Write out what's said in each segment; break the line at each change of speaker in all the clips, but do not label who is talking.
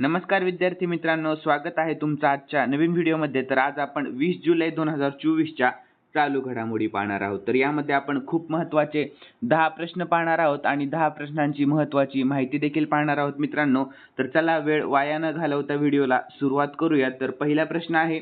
नमस्कार विद्यार्थी मित्रांनो स्वागत आहे तुमचं आजच्या नवीन व्हिडिओमध्ये. तर आज आपण वीस जुलै दोन हजार चोवीसच्या चालू घडामोडी पाहणार आहोत. तर यामध्ये आपण खूप महत्त्वाचे दहा प्रश्न पाहणार आहोत आणि दहा प्रश्नांची महत्त्वाची माहिती देखील पाहणार आहोत मित्रांनो. तर चला वेळ वाया न घालवता व्हिडिओला सुरुवात करूयात. तर पहिला प्रश्न आहे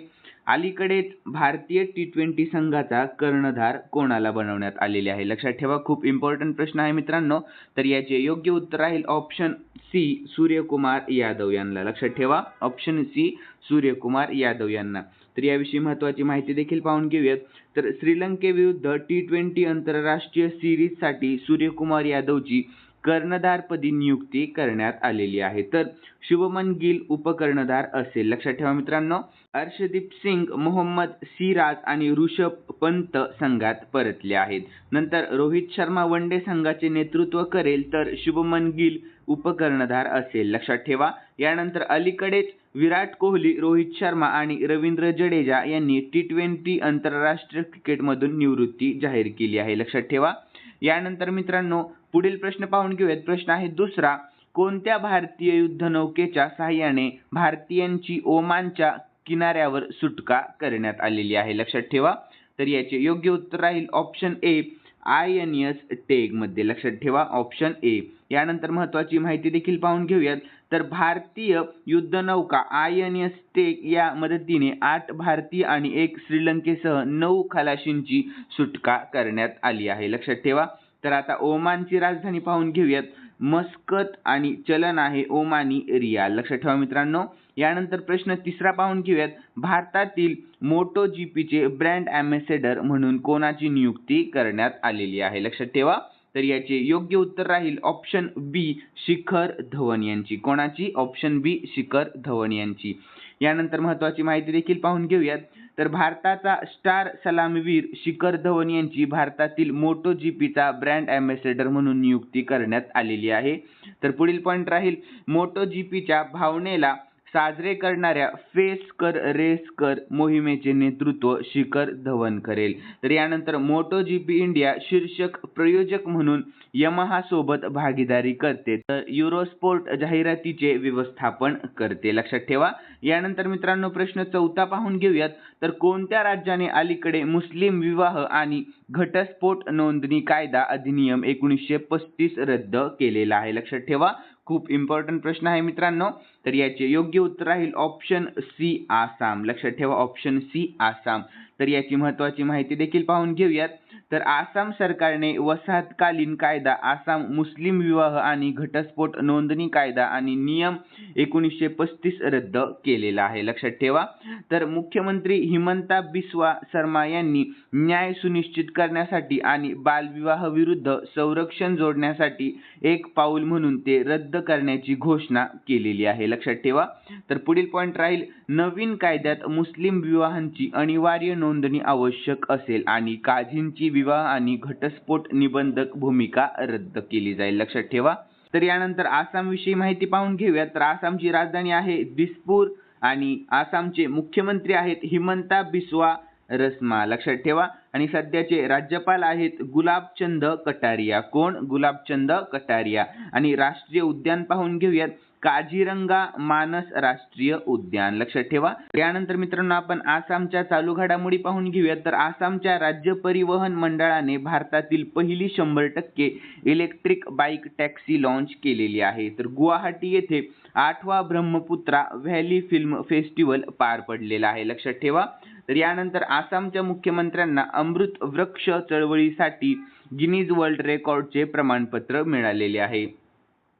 अलीकडेच भारतीय टी ट्वेंटी संघाचा कर्णधार कोणाला बनवण्यात आलेले आहे? लक्षात ठेवा खूप इम्पॉर्टंट प्रश्न आहे मित्रांनो. तर याचे योग्य उत्तर राहील ऑप्शन सी सूर्यकुमार यादव यांना. लक्षात ठेवा ऑप्शन सी सूर्यकुमार यादव यांना. तर याविषयी महत्त्वाची माहिती देखील पाहून घेऊयात. तर श्रीलंकेविरुद्ध टी ट्वेंटी आंतरराष्ट्रीय सिरीजसाठी सूर्यकुमार यादवची कर्णधारपदी नियुक्ती करण्यात आलेली आहे. तर शुभमन गिल उपकर्णधार असेल. लक्षात ठेवा मित्रांनो अर्षदीप सिंग मोहम्मद सिराज आणि ऋषभ पंत संघात परतले आहेत. नंतर रोहित शर्मा वन डे संघाचे नेतृत्व करेल तर शुभमन गिल उपकर्णधार असेल. लक्षात ठेवा यानंतर अलीकडेच विराट कोहली रोहित शर्मा आणि रवींद्र जडेजा यांनी टी ट्वेंटी आंतरराष्ट्रीय क्रिकेटमधून निवृत्ती जाहीर केली आहे. लक्षात ठेवा यानंतर मित्रांनो पुढील प्रश्न पाहून घेऊयात. प्रश्न आहे दुसरा कोणत्या भारतीय युद्धनौकेच्या सहाय्याने भारतीयांची ओमानच्या किनाऱ्यावर सुटका करण्यात आलेली आहे? लक्षात ठेवा. तर याचे योग्य उत्तर राहील option A I N S टेगमध्ये. लक्षात ठेवा ऑप्शन ए यानंतर महत्वाची माहिती देखील पाहून घेऊयात. तर भारतीय युद्धनौका आय एन एस टेक या मदतीने आठ भारतीय आणि एक श्रीलंकेसह नऊ खलाशींची सुटका करण्यात आली आहे. लक्षात ठेवा. तर आता ओमानची राजधानी पाहून घेऊयात. मस्कत आणि चलन आहे ओमानी रियाल लक्षात ठेवा मित्रांनो. यानंतर प्रश्न तिसरा पाहून घेऊयात. भारतातील मोटो जी पीचे ब्रँड अँबॅसेडर म्हणून कोणाची नियुक्ती करण्यात आलेली आहे? लक्षात ठेवा. तर याचे योग्य उत्तर राहील ऑप्शन बी शिखर धवन यांची. कोणाची? ऑप्शन बी शिखर धवन यांची. यानंतर महत्वाची माहिती देखील पाहून घेऊयात. तर भारताचा स्टार सलामीवीर शिखर धवन यांची भारतातील मोटो जीपीचा ब्रँड अँबॅसेडर म्हणून नियुक्ती करण्यात आलेली आहे. तर पुढील पॉईंट राहील. मोटो जीपीच्या भावनेला साजरे करणाऱ्या फेस कर रेस कर मोहिमेचे नेतृत्व शिखर धवन करेल. तर यानंतर मोटो जीपी इंडिया शीर्षक प्रयोजक म्हणून यमहा सोबत भागीदारी करते. तर युरोस्पोर्ट जाहिरातीचे व्यवस्थापन करते. लक्षात ठेवा. यानंतर मित्रांनो प्रश्न चौथा पाहून घेऊयात. तर कोणत्या राज्याने अलीकडे मुस्लिम विवाह आणि घटस्फोट नोंदणी कायदा अधिनियम एकोणीसशे पस्तीस रद्द केलेला आहे? लक्षात ठेवा. खूप इम्पॉर्टंट प्रश्न आहे मित्रांनो. तर याचे योग्य उत्तर राहील ऑप्शन सी आसाम. लक्षात ठेवा ऑप्शन सी आसाम. तर याची महत्वाची माहिती देखील पाहून घेऊयात. तर आसाम सरकारने वसाहतकालीन कायदा आसाम मुस्लिम विवाह आणि घटस्फोट नोंदणी कायदा आणि नियम एकोणीसशे पस्तीस रद्द केलेला आहे. लक्षात ठेवा. तर मुख्यमंत्री हिमंता बिस्वा शर्मा यांनी न्याय सुनिश्चित करण्यासाठी आणि बालविवाह विरुद्ध संरक्षण जोडण्यासाठी एक पाऊल म्हणून ते रद्द करण्याची घोषणा केलेली आहे. लक्षात ठेवा. तर पुढील पॉईंट राहील नवीन कायद्यात मुस्लिम विवाहांची अनिवार्य नोंदणी आवश्यक असेल आणि काझींची विवाह आणि घटस्फोट निबंधक भूमिका रद्द केली जाईल. लक्षात ठेवा. तर यानंतर आसामविषयी माहिती पाहून घेऊया तर आसामची राजधानी आहे दिसपूर आणि आसामचे मुख्यमंत्री आहेत हिमंता बिस्वा रस्मा. लक्षात ठेवा. आणि सध्याचे राज्यपाल आहेत गुलाबचंद कटारिया. कोण? गुलाबचंद कटारिया. आणि राष्ट्रीय उद्यान पाहून घेऊयात. काझीरंगा मानस राष्ट्रीय उद्यान. लक्षात ठेवा. यानंतर मित्रांनो आपण आसामच्या चालू घडामोडी पाहून घेऊया तर आसामच्या राज्य परिवहन मंडळाने भारतातील पहिली शंभर टक्के इलेक्ट्रिक बाईक टॅक्सी लॉन्च केलेली आहे. तर गुवाहाटी येथे आठवा ब्रह्मपुत्रा व्हॅली फिल्म फेस्टिवल पार पडलेला आहे. लक्षात ठेवा. तर यानंतर आसामच्या मुख्यमंत्र्यांना अमृत वृक्ष चळवळीसाठी गिनीज वर्ल्ड रेकॉर्डचे प्रमाणपत्र मिळालेले आहे.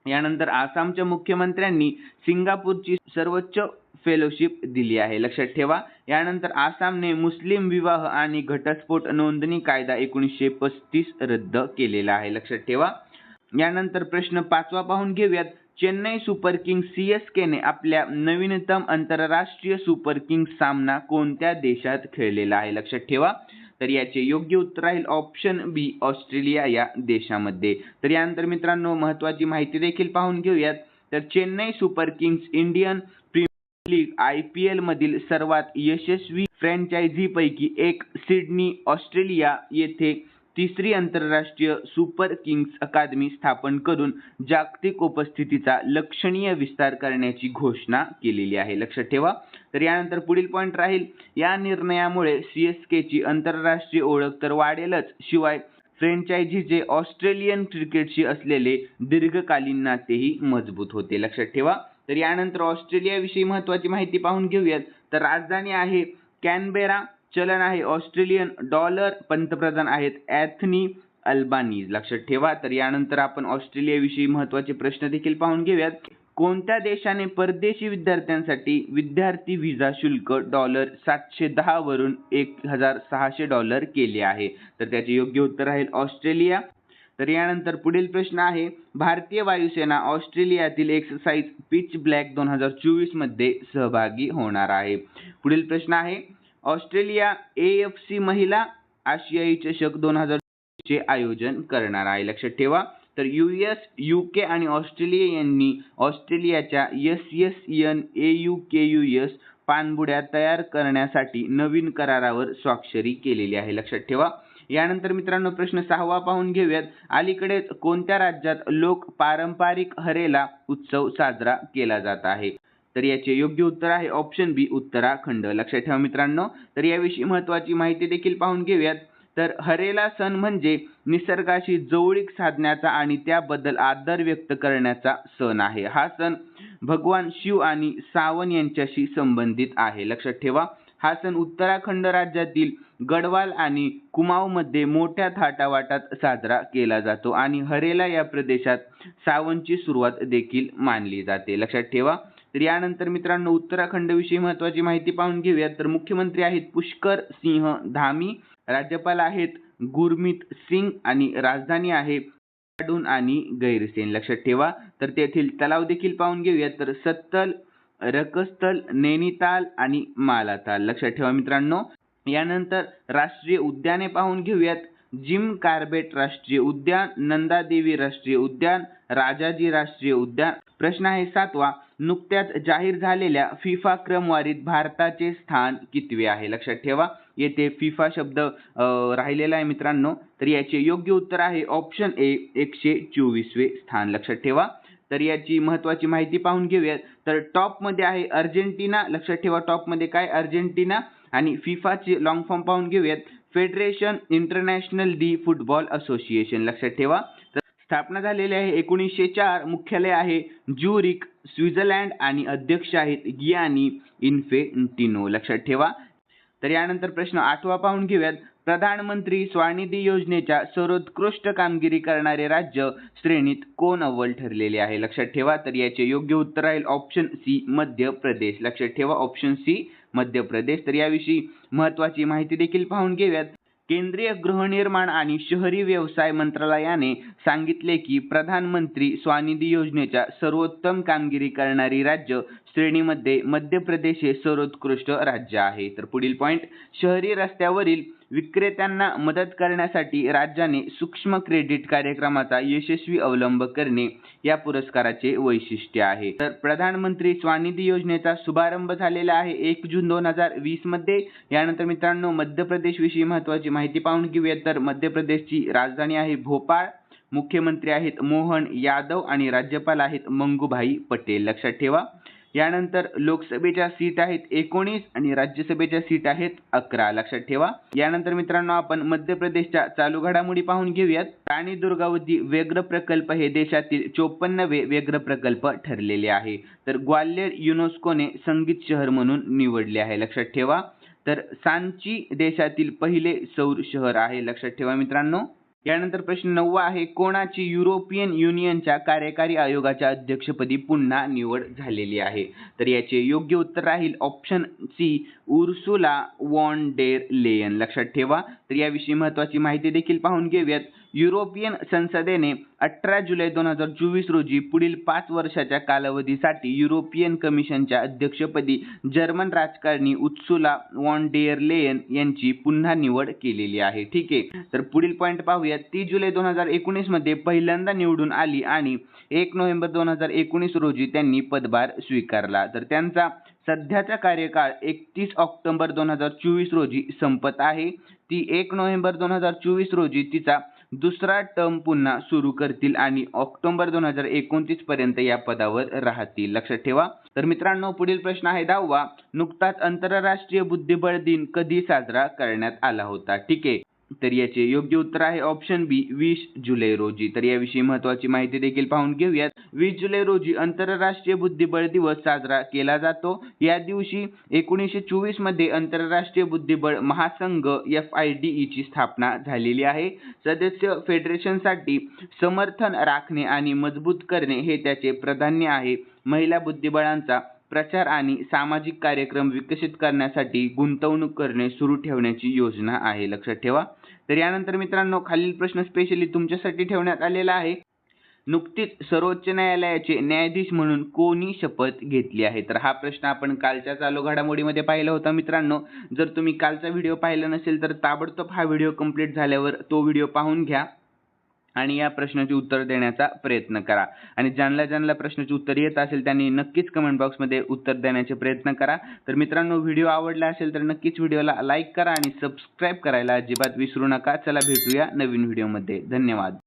यानंतर आसामच्या मुख्यमंत्र्यांनी सिंगापूरची सर्वोच्च फेलोशिप दिली आहे. लक्षात ठेवा यानंतर आसामने मुस्लिम विवाह आणि घटस्फोट नोंदणी कायदा एकोणीसशे पस्तीस रद्द केलेला आहे. लक्षात ठेवा. यानंतर प्रश्न पाचवा पाहून घेऊयात. Chennai super king C S केने आपल्या नवीनतम आंतरराष्ट्रीय सुपर किंग सामना कोणत्या देशात खेळलेला आहे? लक्षात ठेवा. तर याचे योग्य उत्तर राहील ऑप्शन बी ऑस्ट्रेलिया या देशामध्ये. तर यानंतर मित्रांनो महत्वाची माहिती देखील पाहून घेऊयात. तर Chennai super kings Indian premier league I P L मधील सर्वात यशस्वी फ्रँचायझी पैकी एक सिडनी ऑस्ट्रेलिया येथे तिसरी आंतरराष्ट्रीय सुपर किंग्स अकादमी स्थापन करून जागतिक उपस्थितीचा लक्षणीय विस्तार करण्याची घोषणा केलेली आहे. लक्षात ठेवा. तर यानंतर पुढील पॉईंट राहील. या निर्णयामुळे सी एस केची आंतरराष्ट्रीय ओळख तर वाढेलच. शिवाय फ्रँचायझीचे ऑस्ट्रेलियन क्रिकेटशी असलेले दीर्घकालीन नातेही मजबूत होते. लक्षात ठेवा. तर यानंतर ऑस्ट्रेलियाविषयी महत्त्वाची माहिती पाहून घेऊयात. तर राजधानी आहे कॅनबेरा. चलन आहे. ऑस्ट्रेलियन डॉलर पंतप्रधान आहेत. Anthony Albanese. लक्षात ठेवा तर यानंतर आपण ऑस्ट्रेलियाविषयी महत्त्वाचे प्रश्न देखील पाहून घेऊयात. कोणत्या देशाने परदेशी विद्यार्थ्यांसाठी विद्यार्थी व्हिसा शुल्क डॉलर सातशे दहा वरून एक हजार सहाशे डॉलर केले आहे? तर त्याचे योग्य उत्तर आहे ऑस्ट्रेलिया. तर यानंतर पुढील प्रश्न आहे. भारतीय वायुसेना ऑस्ट्रेलियातील एक्सरसाइज पिच ब्लॅक दोन हजार चोवीसमध्ये सहभागी होणार आहे. पुढील प्रश्न आहे. ऑस्ट्रेलिया एफ सी महिला आशियाई चषक दोन हजार चे आयोजन करणार आहे. लक्षात ठेवा. तर यू एस यू के आणि ऑस्ट्रेलिया यांनी ऑस्ट्रेलियाच्या S S N A U K U S पाणबुड्या तयार करण्यासाठी नवीन करारावर स्वाक्षरी केलेली आहे. लक्षात ठेवा. यानंतर मित्रांनो प्रश्न सहावा पाहून घेऊयात. अलीकडेच कोणत्या राज्यात लोक पारंपरिक हरेला उत्सव साजरा केला जात आहे? तर याचे योग्य उत्तर आहे ऑप्शन बी उत्तराखंड. लक्षात ठेवा मित्रांनो. तर याविषयी महत्त्वाची माहिती देखील पाहून घेऊयात. तर हरेला सण म्हणजे निसर्गाशी जवळीक साधण्याचा आणि त्याबद्दल आदर व्यक्त करण्याचा सण आहे. हा सण भगवान शिव आणि सावन यांच्याशी संबंधित आहे. लक्षात ठेवा. हा सण उत्तराखंड राज्यातील गडवाल आणि कुमाऊमध्ये मोठ्या थाटावाटात साजरा केला जातो आणि हरेला या प्रदेशात सावनची सुरुवात देखील मानली जाते. लक्षात ठेवा. तर यानंतर मित्रांनो उत्तराखंड विषयी महत्वाची माहिती पाहून घेऊयात. तर मुख्यमंत्री आहेत पुष्कर सिंह धामी राज्यपाल आहेत गुरमीत सिंग आणि राजधानी आहे आणि गैरसेन. लक्षात ठेवा. तर तेथील तलाव देखील पाहून घेऊयात. तर सत्तल रकस्थल नैनिताल आणि मालाताल. लक्षात ठेवा मित्रांनो. यानंतर राष्ट्रीय उद्याने पाहून घेऊयात. जिम कार्बेट राष्ट्रीय उद्यान नंदादेवी राष्ट्रीय उद्यान राजाजी राष्ट्रीय उद्यान. प्रश्न आहे सातवा. नुकत्याच जाहीर झालेल्या फिफा क्रमवारीत भारताचे स्थान कितवे आहे? लक्षात ठेवा. येथे फिफा शब्द राहिलेला आहे मित्रांनो. तर याचे योग्य उत्तर आहे ऑप्शन ए एकशे चोवीसवे स्थान. लक्षात ठेवा. तर याची महत्वाची माहिती पाहून घेऊयात. तर टॉपमध्ये आहे अर्जेंटिना. लक्षात ठेवा टॉपमध्ये काय? अर्जेंटिना. आणि फिफाचे लॉंग फॉर्म पाहून घेऊयात. Federation international de football association. लक्षात ठेवा. स्थापना झालेली आहे. एकोणीसशे चार मुख्यालय आहे. ज्युरिक स्वित्झर्लंड आणि अध्यक्ष आहेत गियानी इन्फेंटिनो. लक्षात ठेवा. तर यानंतर प्रश्न आठवा पाहून घेऊयात. प्रधानमंत्री स्वानिधी योजनेच्या सर्वोत्कृष्ट कामगिरी करणारे राज्य श्रेणीत कोण अव्वल ठरलेले आहे? लक्षात ठेवा. तर याचे योग्य उत्तर राहील ऑप्शन सी मध्य प्रदेश. लक्षात ठेवा. Option C Madhya Pradesh. तर याविषयी महत्वाची माहिती देखील पाहून घेऊयात. केंद्रीय गृहनिर्माण आणि शहरी व्यवसाय मंत्रालयाने सांगितले की प्रधानमंत्री स्वनिधी योजनेच्या सर्वोत्तम कामगिरी करणारी राज्य श्रेणीमध्ये मध्य प्रदेश हे सर्वोत्कृष्ट राज्य आहे. तर पुढील पॉईंट शहरी रस्त्यावरील विक्रेत्यांना मदत करण्यासाठी राज्याने सूक्ष्म क्रेडिट कार्यक्रमाचा यशस्वी अवलंब करणे या पुरस्काराचे वैशिष्ट्य आहे. तर प्रधानमंत्री स्वानिधी योजनेचा शुभारंभ झालेला आहे एक जून दोन हजार वीसमध्ये. यानंतर मित्रांनो मध्य प्रदेश विषयी महत्वाची माहिती पाहून घेऊयात. तर मध्य प्रदेशची राजधानी आहे भोपाळ. मुख्यमंत्री आहेत मोहन यादव आणि राज्यपाल आहेत मंगूभाई पटेल. लक्षात ठेवा. यानंतर लोकसभेच्या सीट आहेत एकोणीस आणि राज्यसभेच्या सीट आहेत अकरा. लक्षात ठेवा. यानंतर मित्रांनो आपण मध्य प्रदेशच्या चालू घडामोडी पाहून घेऊयात. राणी दुर्गावती व्यग्र प्रकल्प हे देशातील चोपन्नवे व्यग्र प्रकल्प ठरलेले आहे. तर ग्वाल्हेर युनेस्कोने संगीत शहर म्हणून निवडले आहे. लक्षात ठेवा. तर सांची देशातील पहिले सौर शहर आहे. लक्षात ठेवा मित्रांनो. यानंतर प्रश्न नववा आहे कोणाची युरोपियन युनियनच्या कार्यकारी आयोगाच्या अध्यक्षपदी पुन्हा निवड झालेली आहे? तर याचे योग्य उत्तर राहील option C Ursula von der Leyen लक्षात ठेवा. तर याविषयी महत्वाची माहिती देखील पाहून घेऊयात. युरोपियन संसदेने अठरा जुलै दोन हजार चोवीस रोजी पुढील पाच वर्षाच्या कालावधीसाठी युरोपियन कमिशनच्या अध्यक्षपदी जर्मन राजकारणी उत्सुला वॉन डेअर लेयन यांची पुन्हा निवड केलेली आहे. ठीक आहे. तर पुढील पॉईंट पाहूया ती जुलै दोन हजार एकोणीसमध्ये पहिल्यांदा निवडून आली आणि एक नोव्हेंबर दोन हजार एकोणीस रोजी त्यांनी पदभार स्वीकारला. तर त्यांचा सध्याचा कार्यकाळ एकतीस ऑक्टोबर दोन हजार चोवीस रोजी संपत आहे. ती एक नोव्हेंबर दोन हजार चोवीस रोजी तिचा दुसरा टर्म पुन्हा सुरू करतील आणि ऑक्टोबर दोन हजार एकोणतीस पर्यंत या पदावर राहतील. लक्षात ठेवा. तर मित्रांनो पुढील प्रश्न आहे दहावा. नुकताच आंतरराष्ट्रीय बुद्धिबळ दिन कधी साजरा करण्यात आला होता? ठीक आहे. तर याचे योग्य उत्तर आहे ऑप्शन बी वीस जुलै रोजी. तर याविषयी महत्वाची माहिती देखील पाहून घेऊयात. वीस जुलै रोजी आंतरराष्ट्रीय बुद्धिबळ दिवस साजरा केला जातो. या दिवशी एकोणीसशे चोवीसमध्ये आंतरराष्ट्रीय बुद्धिबळ महासंघ एफ आय डी ई ची स्थापना झालेली आहे. सदस्य फेडरेशनसाठी समर्थन राखणे आणि मजबूत करणे हे त्याचे प्राधान्य आहे. महिला बुद्धिबळांचा प्रचार आणि सामाजिक कार्यक्रम विकसित करण्यासाठी गुंतवणूक करणे सुरू ठेवण्याची योजना आहे. लक्षात ठेवा. तर यानंतर मित्रांनो खालील प्रश्न स्पेशली तुमच्यासाठी ठेवण्यात आलेला आहे. नुकतीच सर्वोच्च न्यायालयाचे न्यायाधीश म्हणून कोणी शपथ घेतली आहे? तर हा प्रश्न आपण कालच्या चालू घडामोडीमध्ये पाहिला होता मित्रांनो. जर तुम्ही कालचा व्हिडिओ पाहिला नसेल तर ताबडतोब हा व्हिडिओ कंप्लीट झाल्यावर तो व्हिडिओ पाहून घ्या. आणि या प्रश्नाचे उत्तर देण्याचा प्रयत्न करा. आणि ज्यांना ज्यांना प्रश्नाची उत्तर येत असेल त्यांनी नक्कीच कमेंट बॉक्समध्ये उत्तर देण्याचे प्रयत्न करा. तर मित्रांनो व्हिडिओ आवडला असेल तर नक्कीच व्हिडिओला लाईक करा आणि सबस्क्राईब करायला अजिबात विसरू नका. चला भेटूया नवीन व्हिडिओमध्ये धन्यवाद.